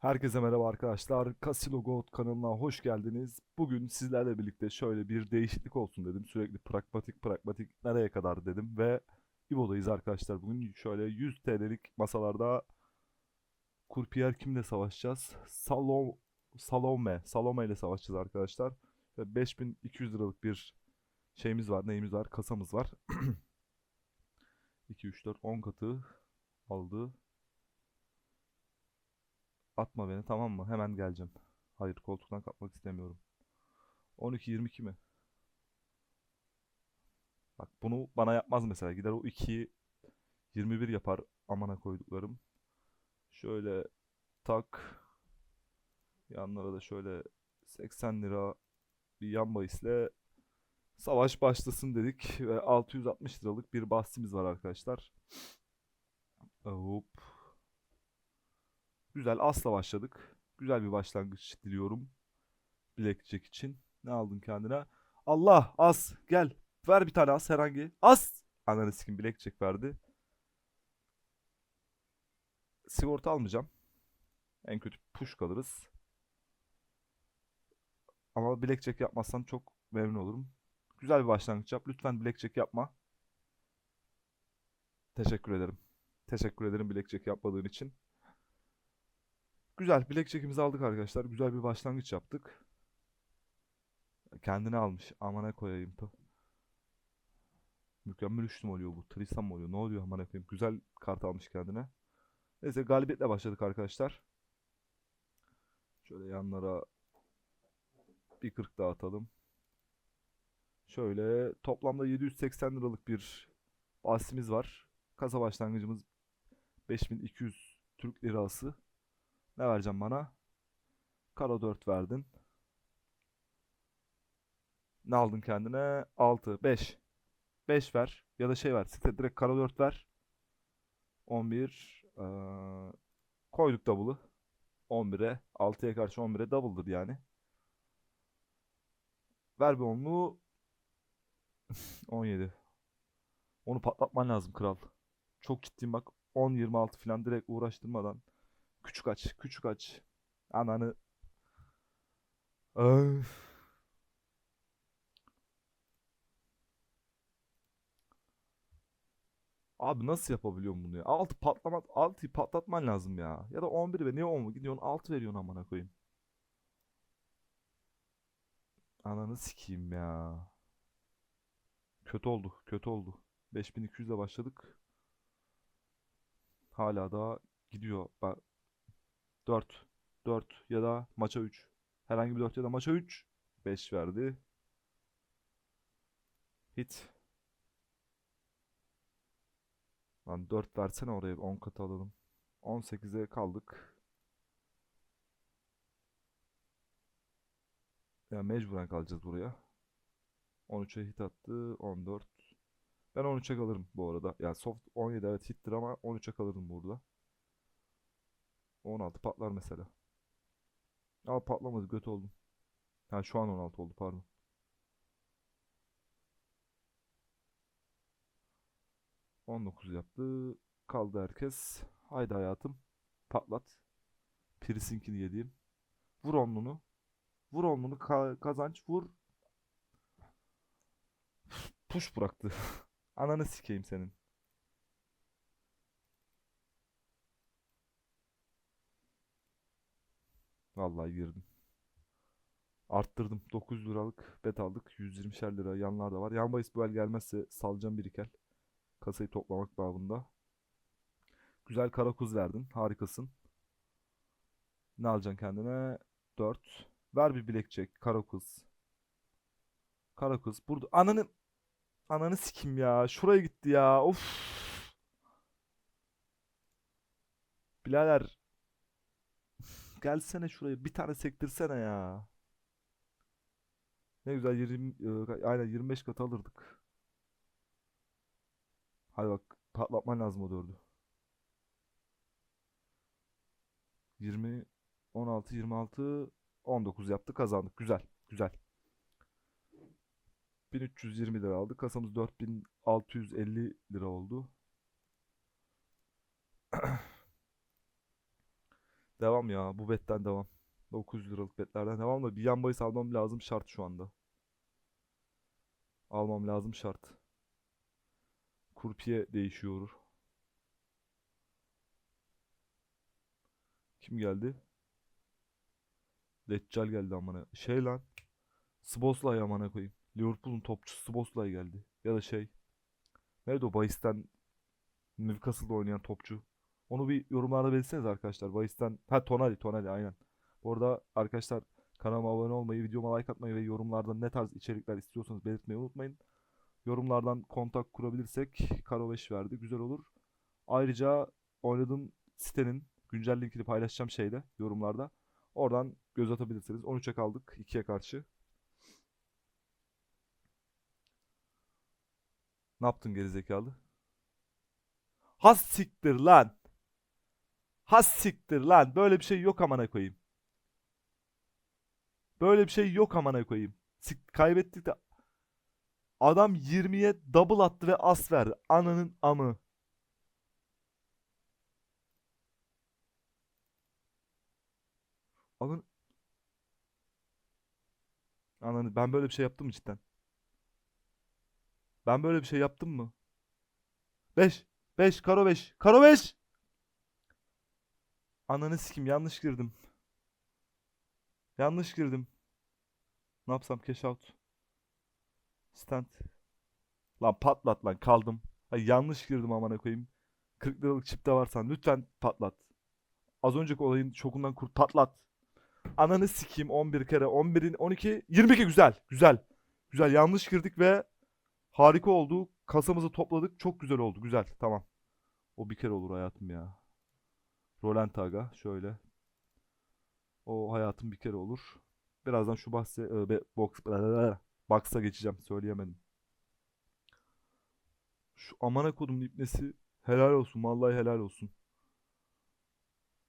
Herkese merhaba arkadaşlar. Casino Gold kanalına hoş geldiniz. Bugün sizlerle birlikte şöyle bir değişiklik olsun dedim. Sürekli pragmatik pragmatik nereye kadar dedim ve İbo'dayız arkadaşlar. Bugün şöyle 100 TL'lik masalarda Kurpiyer kimle savaşacağız? Salom Salome. Salome ile savaşacağız arkadaşlar. Ve 5200 liralık bir şeyimiz var. Neyimiz var? Kasamız var. 2 3 4 10 katı aldı. Atma beni tamam mı? Hemen geleceğim. Hayır koltuktan kalkmak istemiyorum. 12-22 mi? Bak bunu bana yapmaz mesela. Gider o 2'yi 21 yapar amana koyduklarım. Şöyle tak. Yanlara da şöyle 80 lira bir yan bahisle savaş başlasın dedik. Ve 660 liralık bir bahsimiz var arkadaşlar. Hop. Güzel asla başladık. Güzel bir başlangıç diliyorum. Blackjack için. Ne aldın kendine? Allah as gel. Ver bir tane as herhangi. As. Ananı sikim Blackjack verdi. Sigorta almayacağım. En kötü push kalırız. Ama Blackjack yapmazsan çok memnun olurum. Güzel bir başlangıç yap. Lütfen Blackjack yapma. Teşekkür ederim. Teşekkür ederim Blackjack yapmadığın için. Güzel. Blackjack'imizi aldık arkadaşlar. Güzel bir başlangıç yaptık. Kendini almış. Amana koyayım. Mükemmel üçlü oluyor bu? Tristan mı oluyor? Ne oluyor amana koyayım? Güzel kart almış kendine. Neyse galibiyetle başladık arkadaşlar. Şöyle yanlara bir 40 daha atalım. Şöyle toplamda 780 liralık bir bahsimiz var. Kasa başlangıcımız 5200 Türk lirası. Ne vereceğim bana? Kara 4 verdin. Ne aldın kendine? 6, 5. 5 ver. Ya da şey ver. Site direkt kara 4 ver. 11. Ee, koyduk double'ı. 11'e. 6'ya karşı 11'e double'dır yani. Ver bir onluğu. 17. Onu patlatman lazım kral. Çok ciddiyim bak. 10-26 falan direkt uğraştırmadan. Küçük aç, küçük aç. Ananı. Öf. Abi nasıl yapabiliyorum bunu ya? 6 patlama 6'yı patlatman lazım ya. Ya da 11 ve niye 10 mu? Gidiyorsun 6 veriyorsun amına koyayım. Ananı sikeyim ya. Kötü oldu, kötü oldu. 5200 ile başladık. Hala da gidiyor. Ben 4. 4 ya da maça 3. Herhangi bir 4 ya da maça 3. 5 verdi. Hit. Lan 4 versene oraya 10 katı alalım. 18'e kaldık. Ya mecburen kalacağız buraya. 13'e hit attı. 14. Ben 13'e kalırım bu arada. Yani soft 17 evet hittir ama 13'e kalırım burada. 16 patlar mesela. Ama patlamadı göt oldum. Ha şu an 16 oldu pardon. ...19 yaptı. Kaldı herkes. Haydi hayatım. Patlat. Pirisinkini yediğim. Vur onlunu. Vur onlunu ka- kazanç vur. Push bıraktı. Ananı sikeyim senin. Vallahi girdim. Arttırdım. 900 liralık bet aldık. 120'şer lira yanlar da var. Yan bahis bu el gelmezse salacağım bir ikel. Kasayı toplamak babında. Güzel karakuz verdin. Harikasın. Ne alacaksın kendine? 4. Ver bir blackjack. Karakuz. Karakuz. Burada. Ananı... Ananı sikim ya. Şuraya gitti ya. Of. Bilader. Gelsene şuraya. Bir tane sektirsene ya. Ne güzel 20, e, aynen 25 kat alırdık. Hadi bak patlatman lazım o dördü. 20, 16, 26, 19 yaptı kazandık. Güzel, güzel. 1320 lira aldık. Kasamız 4650 lira oldu. Devam ya. Bu betten devam. 900 liralık betlerden devam da bir yan bahis almam lazım şart şu anda. Almam lazım şart. Kurpiye değişiyor. Kim geldi? Deccal geldi amına. Şey lan. Szoboszlai amına koyayım. Liverpool'un topçusu Szoboszlai geldi. Ya da şey. Nerede o bahisten Newcastle'da oynayan topçu. Onu bir yorumlarda belirtseniz arkadaşlar. Bahisten ha Tonali Tonali aynen. Bu arada arkadaşlar kanalıma abone olmayı, videoma like atmayı ve yorumlarda ne tarz içerikler istiyorsanız belirtmeyi unutmayın. Yorumlardan kontak kurabilirsek Karo 5 verdi. Güzel olur. Ayrıca oynadığım sitenin güncel linkini paylaşacağım şeyde yorumlarda. Oradan göz atabilirsiniz. 13'e kaldık 2'ye karşı. Ne yaptın gerizekalı? Has siktir lan. Has siktir lan. Böyle bir şey yok amına koyayım. Böyle bir şey yok amına koyayım. Sik kaybettik de adam 20'ye double attı ve as verdi. Ananın amı. Ananı Ananı ben böyle bir şey yaptım mı cidden? Ben böyle bir şey yaptım mı? 5 5 karo 5 karo 5 Ananı sikim yanlış girdim. Yanlış girdim. Ne yapsam cash out. Stand. Lan patlat lan kaldım. Ay yanlış girdim amına koyayım. 40 liralık çipte varsan lütfen patlat. Az önceki olayın şokundan kurt patlat. Ananı sikeyim 11 kere 11'in 12 22 güzel güzel. Güzel yanlış girdik ve harika oldu. Kasamızı topladık. Çok güzel oldu. Güzel. Tamam. O bir kere olur hayatım ya. Roland Aga şöyle. O hayatım bir kere olur. Birazdan şu bahse e, be- box box'a geçeceğim. Söyleyemedim. Şu amana kodum ipnesi helal olsun. Vallahi helal olsun.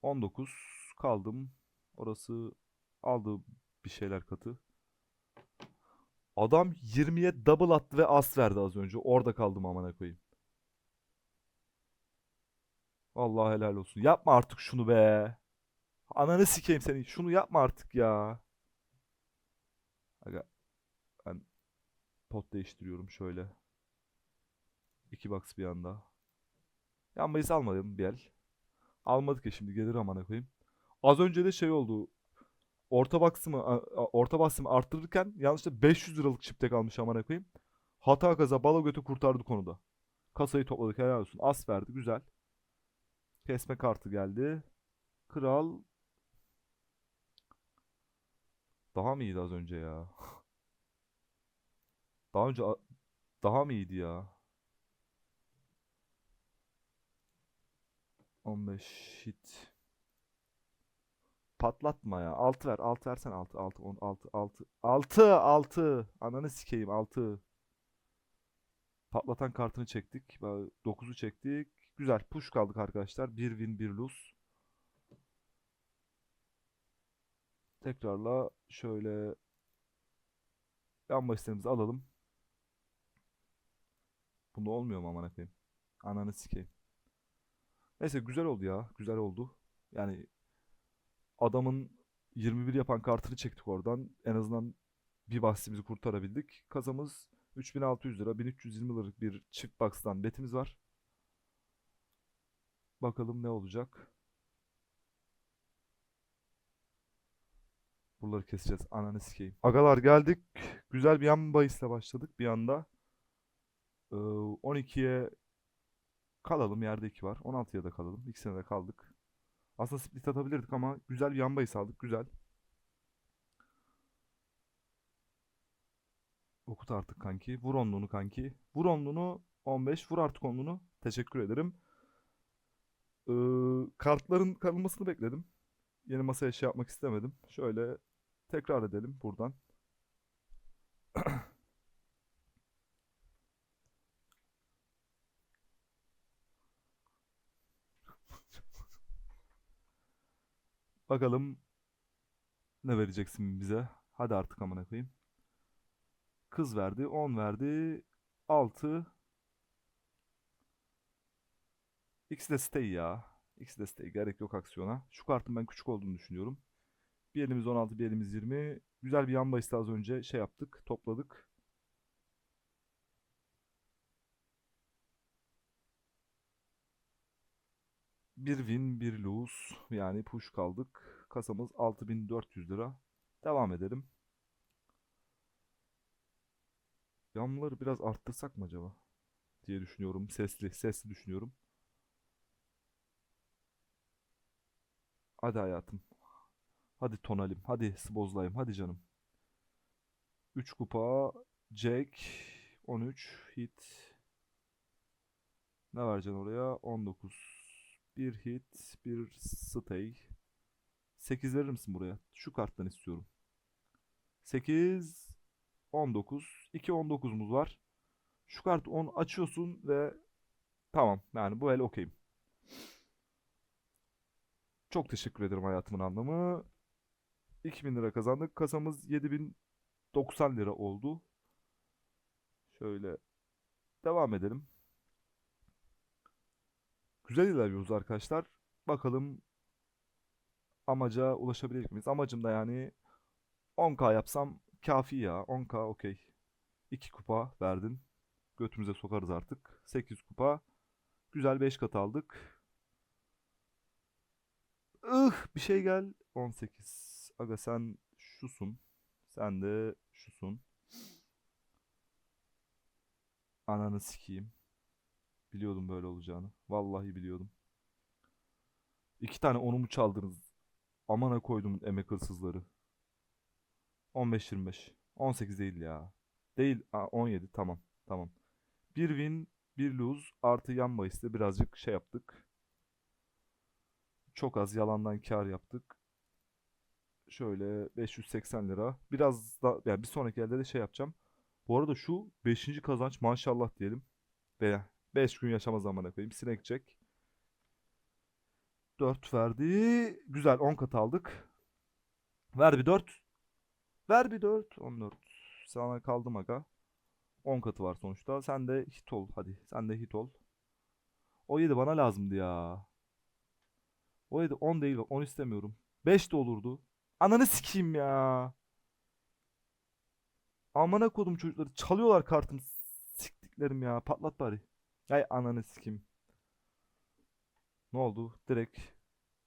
19 kaldım. Orası aldı bir şeyler katı. Adam 20'ye double attı ve as verdi az önce. Orada kaldım amına koyayım. Allah helal olsun. Yapma artık şunu be. Ananı sikeyim seni. Şunu yapma artık ya. Aga ben pot değiştiriyorum şöyle. İki box bir anda. Yan bahis almadım bir el. Almadık ya şimdi gelir amına koyayım. Az önce de şey oldu. Orta a- orta box'ımı arttırırken yanlışlıkla 500 liralık çipte kalmış amına koyayım. Hata kaza bala götü kurtardı konuda. Kasayı topladık helal olsun. As verdi güzel. Kesme kartı geldi. Kral daha mı iyiydi az önce ya? Daha önce daha mı iyiydi ya? 15 hit. Patlatma ya. 6 ver. 6 versen 6 6 10 6 6 6 6 Ananı sikeyim 6. Patlatan kartını çektik. 9'u çektik. Güzel. Push kaldık arkadaşlar. 1 win 1 lose. Tekrarla şöyle yan başlarımızı alalım. Bunda olmuyor mu amına koyayım? Ananı sikeyim. Neyse güzel oldu ya. Güzel oldu. Yani adamın 21 yapan kartını çektik oradan. En azından bir bahsimizi kurtarabildik. Kasamız 3600 lira. 1320 liralık bir çift box'tan betimiz var. Bakalım ne olacak. Buraları keseceğiz. Ananı sikeyim. Agalar geldik. Güzel bir yan bahisle başladık bir anda. Ee, 12'ye kalalım. Yerde 2 var. 16'ya da kalalım. İkisine de kaldık. Aslında split atabilirdik ama güzel bir yan bahis aldık. Güzel. Okut artık kanki. Vur onluğunu kanki. Vur onluğunu 15. Vur artık onluğunu. Teşekkür ederim. Kartların kalınmasını bekledim. Yeni masaya şey yapmak istemedim. Şöyle tekrar edelim buradan. Bakalım ne vereceksin bize? Hadi artık amına koyayım. Kız verdi, 10 verdi, 6. İkisi de stay ya. İkisi de stay. Gerek yok aksiyona. Şu kartın ben küçük olduğunu düşünüyorum. Bir elimiz 16, bir elimiz 20. Güzel bir yan bahiste az önce şey yaptık. Topladık. Bir win, bir lose. Yani push kaldık. Kasamız 6400 lira. Devam edelim. Yamları biraz arttırsak mı acaba? Diye düşünüyorum. Sesli, sesli düşünüyorum. Hadi hayatım. Hadi tonalim. Hadi sbozlayım. Hadi canım. 3 kupa. Jack. 13. Hit. Ne vereceksin oraya? 19. Bir hit. Bir stay. 8 verir misin buraya? Şu karttan istiyorum. 8. 19. 2 19'umuz var. Şu kartı 10 açıyorsun ve tamam. Yani bu el okeyim. Çok teşekkür ederim hayatımın anlamı. 2000 lira kazandık. Kasamız 7090 lira oldu. Şöyle devam edelim. Güzel ilerliyoruz arkadaşlar. Bakalım amaca ulaşabilecek miyiz? Amacım da yani 10k yapsam kafi ya. 10k okey. 2 kupa verdin. Götümüze sokarız artık. 8 kupa. Güzel 5 kat aldık. Ih bir şey gel. 18. Aga sen şusun. Sen de şusun. Ananı sikeyim. Biliyordum böyle olacağını. Vallahi biliyordum. İki tane onumu çaldınız. Amana koydum emek hırsızları. 15-25. 18 değil ya. Değil. Aa, 17 tamam. Tamam. Bir win, bir lose artı yan bahiste birazcık şey yaptık. Çok az yalandan kar yaptık. Şöyle 580 lira. Biraz da yani bir sonraki elde de şey yapacağım. Bu arada şu 5. kazanç maşallah diyelim. Ve 5 gün yaşama zamanına koyayım. Sinek çek. 4 verdi. Güzel 10 kat aldık. Ver bir 4. Ver bir 4. 14. Sana kaldım aga. 10 katı var sonuçta. Sen de hit ol hadi. Sen de hit ol. O 7 bana lazımdı ya. O 7 10 değil 10 istemiyorum. 5 de olurdu. Ananı sikeyim ya. Amına kodum çocukları çalıyorlar kartımı. Siktiklerim ya. Patlat bari. Ay ananı sikeyim. Ne oldu? Direkt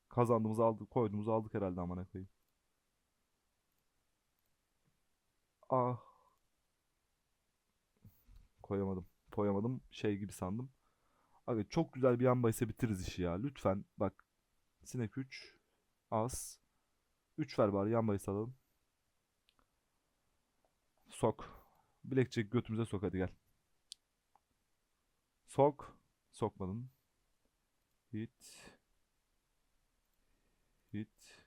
kazandığımızı aldık, koyduğumuzu aldık herhalde amına koyayım. Ah. Koyamadım. Koyamadım. Şey gibi sandım. Abi çok güzel bir yan bahise bitiririz işi ya. Lütfen bak. Sinek 3. Az. 3 ver bari yan bahis alalım. Sok. Blackjack götümüze sok hadi gel. Sok. Sokmadın. Hit. Hit.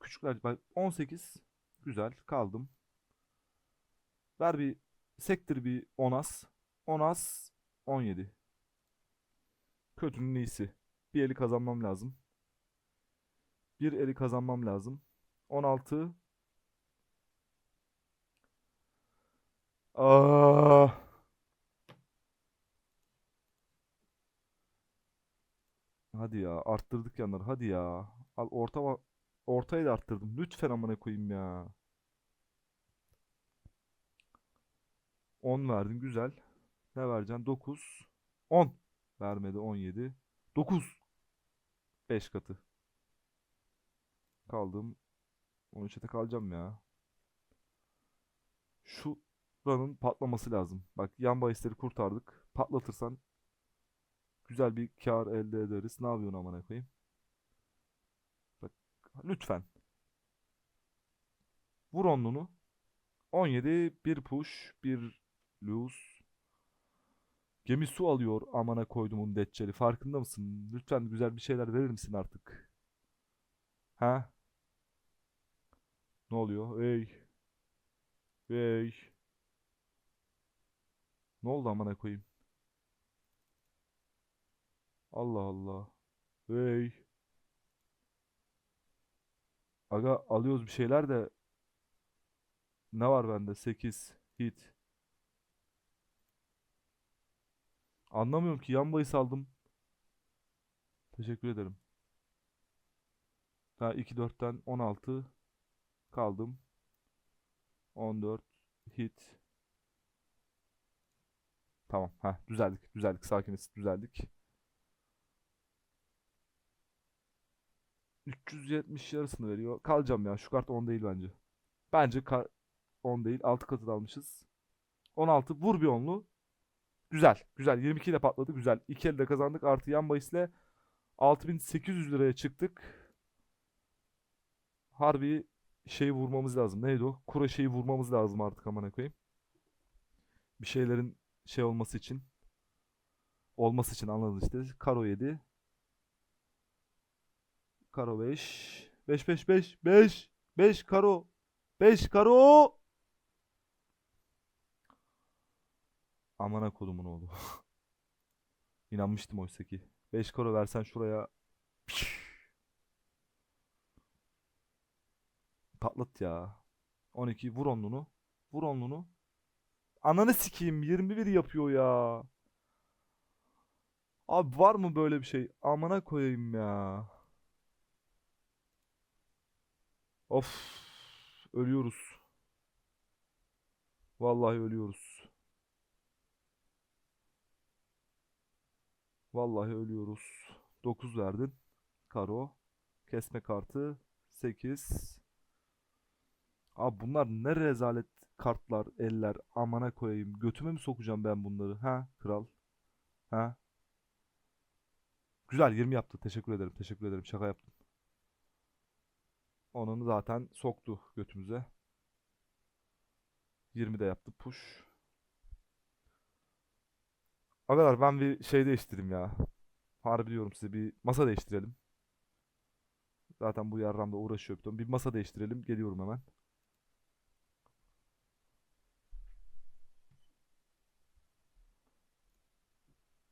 Küçükler bak 18. Güzel kaldım. Ver bir sektir bir 10 as. 10 as 17. Kötünün iyisi. Bir eli kazanmam lazım. Bir eli kazanmam lazım. 16. Aa. Hadi ya arttırdık yanları hadi ya. Al orta ortayı da arttırdım. Lütfen amına koyayım ya. 10 verdin güzel. Ne vereceksin? 9. 10. Vermedi 17. 9. 5 katı. Kaldım. 13'e kalacağım ya. Şu buranın patlaması lazım. Bak yan bahisleri kurtardık. Patlatırsan güzel bir kar elde ederiz. Ne yapıyorsun amına koyayım? Bak lütfen. Vur onluğunu. 17 bir push, bir lose. Gemi su alıyor amana koydumun decceli. Farkında mısın? Lütfen güzel bir şeyler verir misin artık? Ha? Ne oluyor? Hey. Hey. Ne oldu amana koyayım? Allah Allah. Hey. Aga alıyoruz bir şeyler de ne var bende? 8 hit. Anlamıyorum ki yan bahis aldım. Teşekkür ederim. Ha 2-4'ten 16 kaldım. 14 hit. Tamam. Ha düzeldik. Düzeldik. Sakiniz. Düzeldik. 370 yarısını veriyor. Kalacağım ya. Şu kart 10 değil bence. Bence kar 10 değil. 6 katı almışız. 16. Vur bir onlu. Güzel. Güzel. 22 ile patladı. Güzel. 2 elde kazandık. Artı yan bahisle 6800 liraya çıktık. Harbi şeyi vurmamız lazım. Neydi o? Kura şeyi vurmamız lazım artık amına koyayım. Bir şeylerin şey olması için. Olması için anladın işte. Karo 7. Karo 5. 5 5 5 5 5 karo. 5 karo. Amına kodumun oğlu. İnanmıştım oysa ki. 5 karo versen şuraya. Patlat ya. 12 vur onluğunu. Vur onluğunu. Ananı sikeyim 21 yapıyor ya. Abi var mı böyle bir şey? Amına koyayım ya. Of. Ölüyoruz. Vallahi ölüyoruz. Vallahi ölüyoruz. 9 verdin. Karo. Kesme kartı. 8. Abi bunlar ne rezalet kartlar, eller. Amana koyayım. Götüme mi sokacağım ben bunları? Ha kral. Ha. Güzel 20 yaptı. Teşekkür ederim. Teşekkür ederim. Şaka yaptım. Onun zaten soktu götümüze. 20 de yaptı push. Arkadaşlar ben bir şey değiştireyim ya. Harbi diyorum size bir masa değiştirelim. Zaten bu yarramda uğraşıyor bir masa değiştirelim. Geliyorum hemen.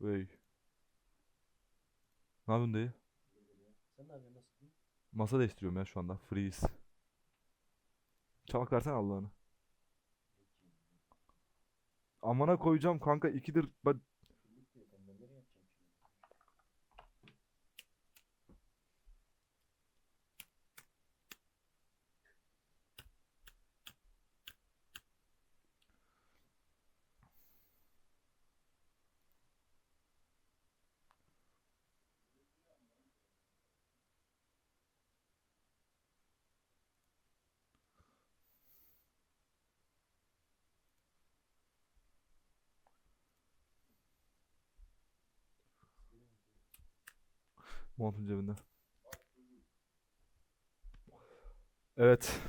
Vey. Ne yapıyorsun dayı? Sen ne yapıyorsun nasıl? Masa değiştiriyorum ya şu anda. Freeze. Çabuk versene Allah'ını. Amana koyacağım kanka ikidir. Ben... Montun cebinde. Evet.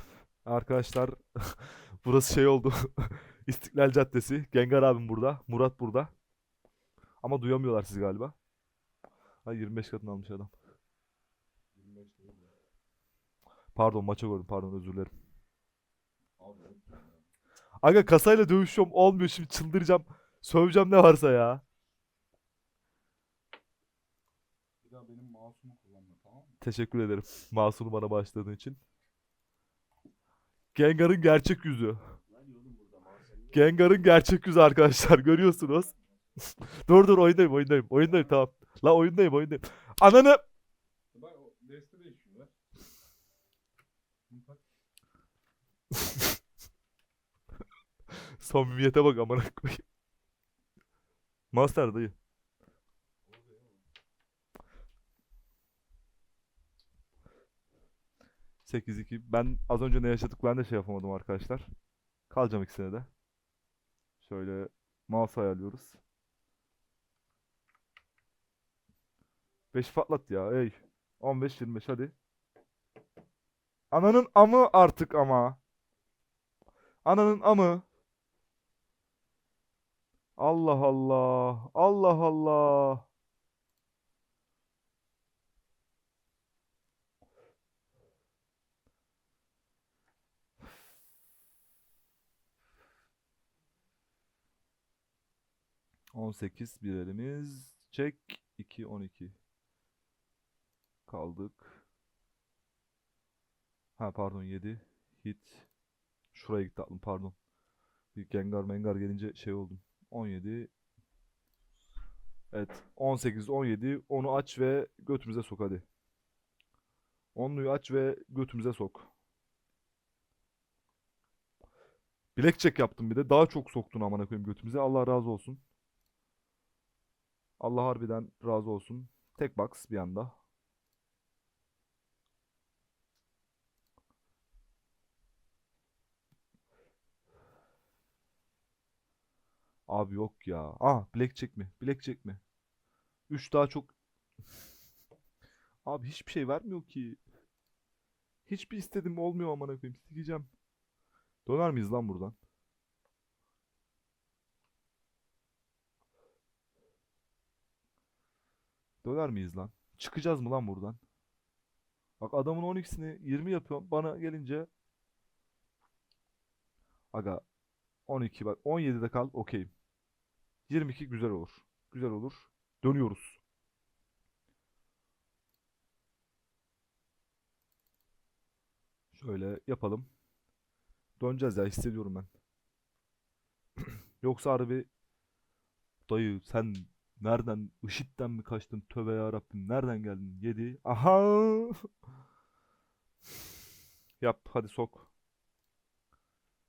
Arkadaşlar burası şey oldu. İstiklal Caddesi. Gengar abim burada. Murat burada. Ama duyamıyorlar sizi galiba. Ha 25 katını almış adam. 25 değil mi? Pardon maça gördüm. Pardon özür dilerim. Abi. Aga kasayla dövüşüyorum. Olmuyor şimdi çıldıracağım. Söveceğim ne varsa ya. Bir daha benim mouse'umu kullanma tamam mı? Teşekkür ederim. Masunu bana bağışladığın için. Gengar'ın gerçek yüzü. Gengar'ın gerçek yüzü arkadaşlar görüyorsunuz. dur dur oyundayım oyundayım oyundayım tamam. La oyundayım oyundayım. Ananı samimiyete bak amına koyayım. Master dayı. Orada ya. 8-2. Ben az önce ne yaşadık ben de şey yapamadım arkadaşlar. Kalacağım ikisine de. Şöyle mouse ayarlıyoruz. 5 patlat ya ey. 15-25 hadi. Ananın amı artık ama. Ananın amı. Allah Allah. Allah Allah. On sekiz bir elimiz. Çek. 2 12. Kaldık. Ha pardon 7. Hit. Şuraya gitti aklım pardon. Bir Gengar Mengar gelince şey oldum. 17. Evet. 18, 17. Onu aç ve götümüze sok hadi. Onluyu aç ve götümüze sok. Blackjack yaptım bir de. Daha çok soktun amına koyayım götümüze. Allah razı olsun. Allah harbiden razı olsun. Tek box bir anda. Abi yok ya. Ah blackjack mi? Blackjack mi? 3 daha çok. Abi hiçbir şey vermiyor ki. Hiçbir istedim olmuyor amına koyayım. Sikeceğim. Döner miyiz lan buradan? Döner miyiz lan? Çıkacağız mı lan buradan? Bak adamın 12'sini 20 yapıyorum. Bana gelince Aga 12 bak 17'de kal okeyim. 22 güzel olur. Güzel olur. Dönüyoruz. Şöyle yapalım. Döneceğiz ya hissediyorum ben. Yoksa harbi dayı sen nereden IŞİD'den mi kaçtın? Tövbe ya Rabbim nereden geldin? Yedi. Aha! Yap hadi sok.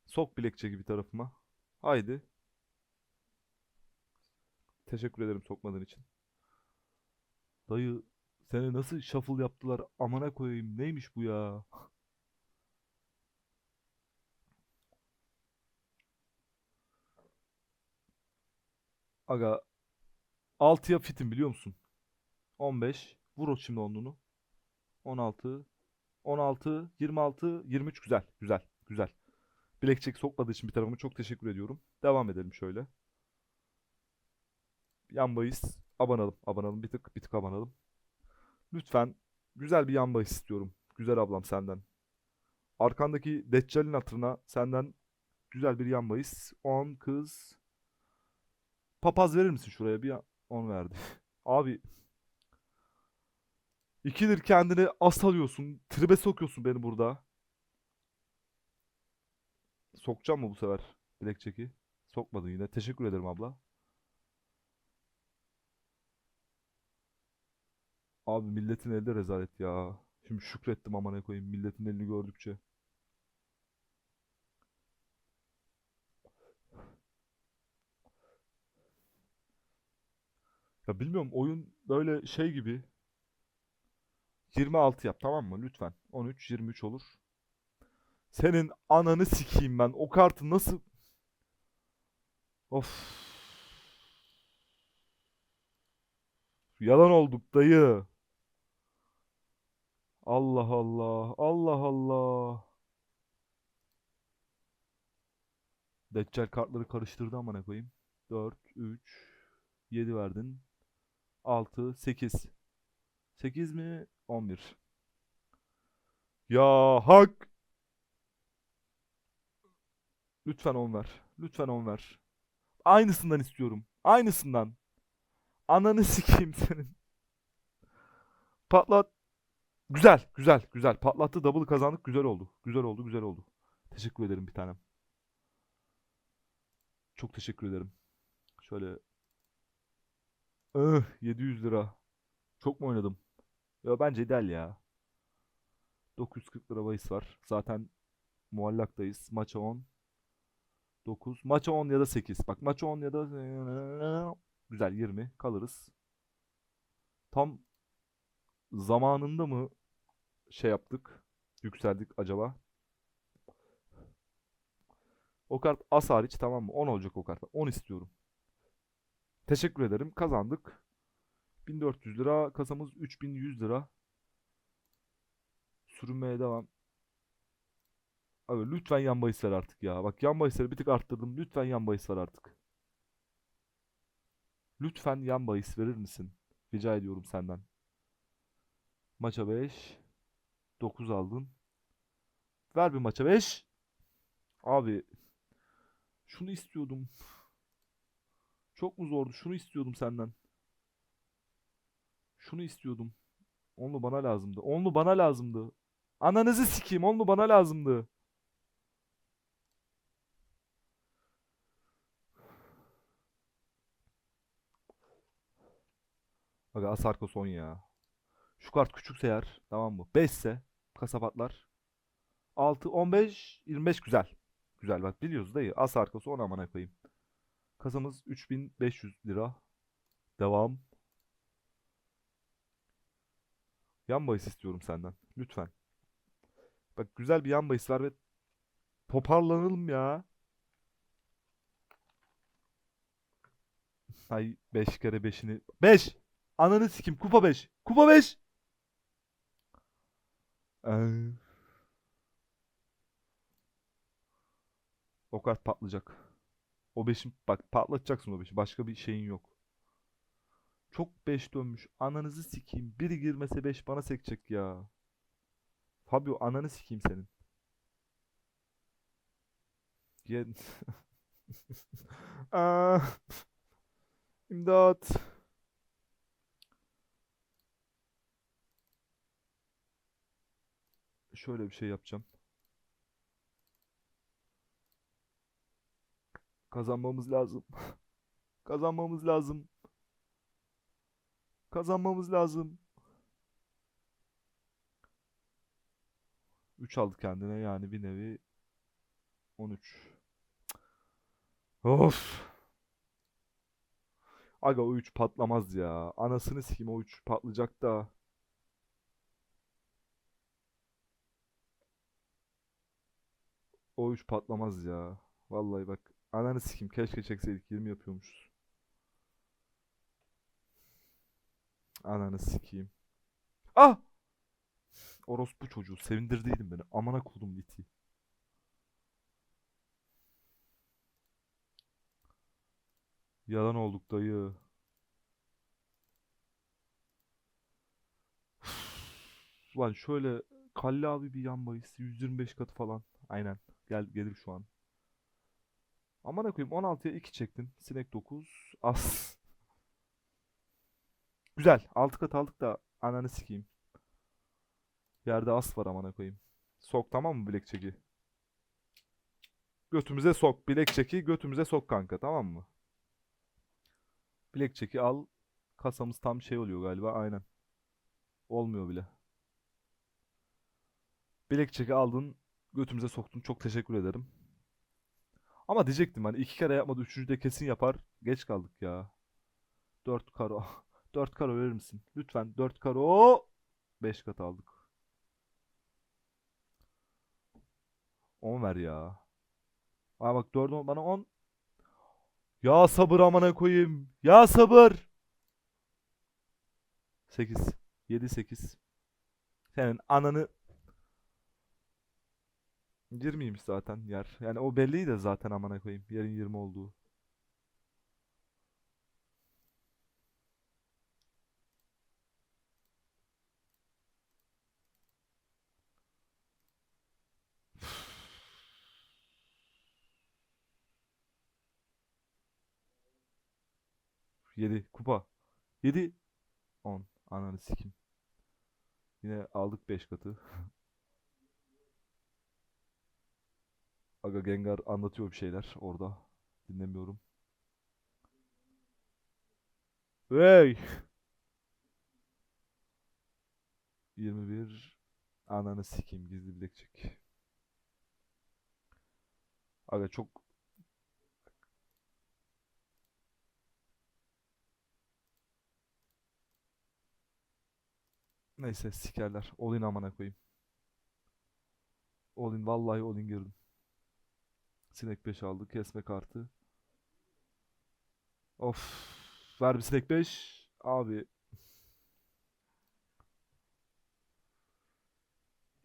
Sok bilekçe gibi tarafıma. Haydi. Teşekkür ederim sokmadığın için. Dayı seni nasıl shuffle yaptılar amana koyayım neymiş bu ya? Aga 6'ya fitim biliyor musun? 15. Vur şimdi onluğunu. 16. 16. 26. 23 güzel. Güzel. Güzel. Blackjack sokmadığı için bir tarafıma çok teşekkür ediyorum. Devam edelim şöyle. Yan bahis abanalım. Abanalım bir tık bir tık abanalım. Lütfen güzel bir yan bahis istiyorum. Güzel ablam senden. Arkandaki Deccal'in hatırına senden güzel bir yan bahis. 10 kız. Papaz verir misin şuraya bir 10 verdi. Abi ikidir kendini as alıyorsun. Tribe sokuyorsun beni burada. Sokacağım mı bu sefer Blackjack'i? Sokmadın yine. Teşekkür ederim abla. Abi milletin elde rezalet ya. Şimdi şükrettim amına koyayım milletin elini gördükçe. Ya bilmiyorum oyun böyle şey gibi. 26 yap tamam mı lütfen. 13 23 olur. Senin ananı sikeyim ben. O kartı nasıl Of. Yalan olduk dayı. Allah Allah. Allah Allah. Deccal kartları karıştırdı amına koyayım. 4, 3, 7 verdin. 6, 8. 8 mi? 11. Ya hak. Lütfen 10 ver. Lütfen 10 ver. Aynısından istiyorum. Aynısından. Ananı sikeyim senin. Patlat. Güzel, güzel, güzel. Patlattı, double kazandık. Güzel oldu. Güzel oldu, güzel oldu. Teşekkür ederim bir tanem. Çok teşekkür ederim. Şöyle. Ih, 700 lira. Çok mu oynadım? Ya bence ideal ya. 940 lira bahis var. Zaten muallaktayız. Maça 10. 9. Maça 10 ya da 8. Bak maça 10 ya da güzel 20 kalırız. Tam zamanında mı şey yaptık? Yükseldik acaba? O kart as hariç tamam mı? 10 olacak o kart. 10 istiyorum. Teşekkür ederim. Kazandık. 1400 lira. Kasamız 3100 lira. Sürünmeye devam. Abi lütfen yan bahis ver artık ya. Bak yan bahisleri bir tık arttırdım. Lütfen yan bahis ver artık. Lütfen yan bahis verir misin? Rica ediyorum senden. Maça 5. 9 aldın. Ver bir maça 5. Abi. Şunu istiyordum. Çok mu zordu? Şunu istiyordum senden. Şunu istiyordum. Onlu bana lazımdı. Onlu bana lazımdı. Ananızı sikeyim. Onlu bana lazımdı. Aga Asarko son ya. Şu kart küçükse eğer tamam mı? 5 ise kasa patlar. 6, 15, 25 güzel. Güzel bak biliyoruz dayı. As arkası 10 amına koyayım. Kasamız 3500 lira. Devam. Yan bahis istiyorum senden. Lütfen. Bak güzel bir yan bahis ver ve toparlanalım ya. Ay 5 kere 5'ini. 5! Ananı sikim. Kupa 5. Kupa 5! Ee, o kart patlayacak. O 5'in bak patlatacaksın o 5'i. Başka bir şeyin yok. Çok 5 dönmüş. Ananızı sikeyim. Biri girmese 5 bana sekecek ya. Fabio ananı sikeyim senin. Ye... Aa, İmdat. Şöyle bir şey yapacağım. Kazanmamız lazım. Kazanmamız lazım. Kazanmamız lazım. 3 aldı kendine yani bir nevi 13. Of. Aga o 3 patlamaz ya. Anasını sikeyim o 3 patlayacak da. O 3 patlamaz ya. Vallahi bak. Ananı sikeyim keşke çekseydik 20 yapıyormuşuz. Ananı sikeyim. Ah! Orospu çocuğu sevindirdiydin beni. Amına kodum liti. Yalan olduk dayı. Lan şöyle Kalle abi bir yan bahis 125 katı falan. Aynen. Gel gelir şu an. Aman koyayım 16'ya 2 çektin. Sinek 9. As. Güzel. 6 kat aldık da ananı sikeyim. Yerde as var amına koyayım. Sok tamam mı bilek çeki? Götümüze sok. Bilek çeki götümüze sok kanka tamam mı? Bilek çeki al. Kasamız tam şey oluyor galiba aynen. Olmuyor bile. Bilek çeki aldın. Götümüze soktun. Çok teşekkür ederim. Ama diyecektim hani iki kere yapmadı. Üçüncü de kesin yapar. Geç kaldık ya. 4 karo. 4 karo verir misin? Lütfen 4 karo. 5 kat aldık. 10 ver ya. Aa bak 4 bana 10. Ya sabır amına koyayım. Ya sabır. 8. 7 8. Senin ananı 20'ymiş zaten yer. Yani o belliydi zaten amına koyayım. Yerin 20 olduğu. Yedi kupa. 7 10 ananı sikim. Yine aldık 5 katı. Aga Gengar anlatıyor bir şeyler orada. Dinlemiyorum. Hey! 21 Ananı sikeyim gizli bilekçek. Aga çok Neyse sikerler. All in amına koyayım. All in vallahi all in girdim. Sinek 5 aldı. Kesme kartı. Of. Ver bir sinek 5. Abi.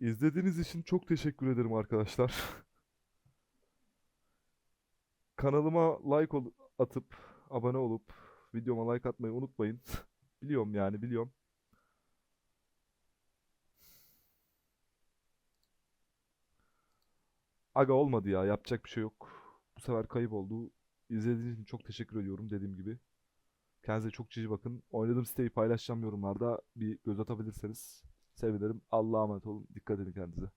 İzlediğiniz için çok teşekkür ederim arkadaşlar. Kanalıma like atıp abone olup videoma like atmayı unutmayın. Biliyorum yani biliyorum. Aga olmadı ya. Yapacak bir şey yok. Bu sefer kayıp oldu. İzlediğiniz için çok teşekkür ediyorum dediğim gibi. Kendinize çok cici bakın. Oynadığım siteyi paylaşacağım yorumlarda. Bir göz atabilirseniz sevinirim. Allah'a emanet olun. Dikkat edin kendinize.